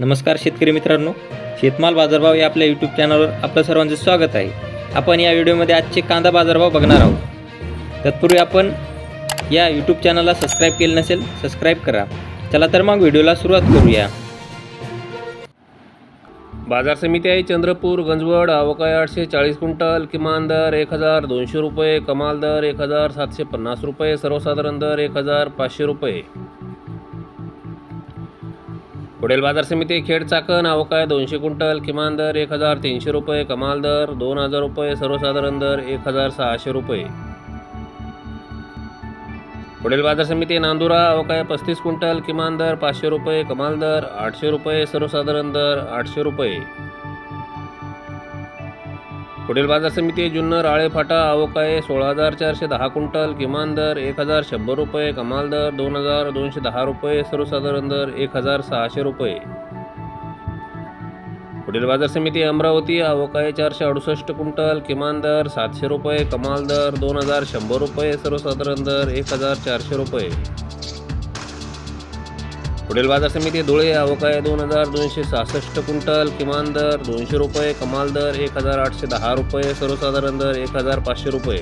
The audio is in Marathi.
नमस्कार शेतकरी मित्रांनो शेतमाल बाजारभाव या आपल्या यूट्यूब चॅनलवर आपलं सर्वांचं स्वागत आहे. आपण या व्हिडिओमध्ये आजचे कांदा बाजारभाव बघणार आहोत. तत्पूर्वी आपण या यूट्यूब चॅनलला सबस्क्राईब केलं नसेल सबस्क्राईब करा. चला तर मग व्हिडिओला सुरुवात करूया. बाजार समिती आहे चंद्रपूर गंजवड अवकाय आठशे चाळीस क्विंटल किमान दर एक हजार दोनशे रुपये कमाल दर एक हजार सातशे पन्नास रुपये सर्वसाधारण दर एक हजार पाचशे रुपये. पुढील बाजार समिती खेड चाकण अवकाय दोनशे क्विंटल किमान दर एक हजार तीनशे रुपये कमाल दर दोन हजार रुपये सर्वसाधारण दर एक हजार सहाशे रुपये. पुढील बाजार समिती नांदुरा अवकाय पस्तीस क्विंटल किमान दर पाचशे रुपये कमाल दर आठशे रुपये सर्वसाधारण दर आठशे रुपये. पुढील बाजार समिती जुन्नर आळेफाटा अवकाय सोळा हजार चारशे दहा क्विंटल किमान दर एक हजार शंभर रुपये कमाल दर दोन हजार दोनशे दहा रुपये सर्वसाधारण दर एक हजार सहाशे रुपये. पुढील बाजार समिती अमरावती अवकाय चारशे अडुसष्ट क्विंटल किमान दर सातशे रुपये कमाल दर दोन हजार शंभर रुपये सर्वसाधारण दर एक हजार चारशे रुपये. पुढील बाजार समिती धुळे अवकाय दोन हजार दोनशे सहासष्ट क्विंटल किमान दर दोनशे रुपये कमाल दर एक हजार आठशे दहा रुपये सर्वसाधारण दर एक हजार पाचशे रुपये.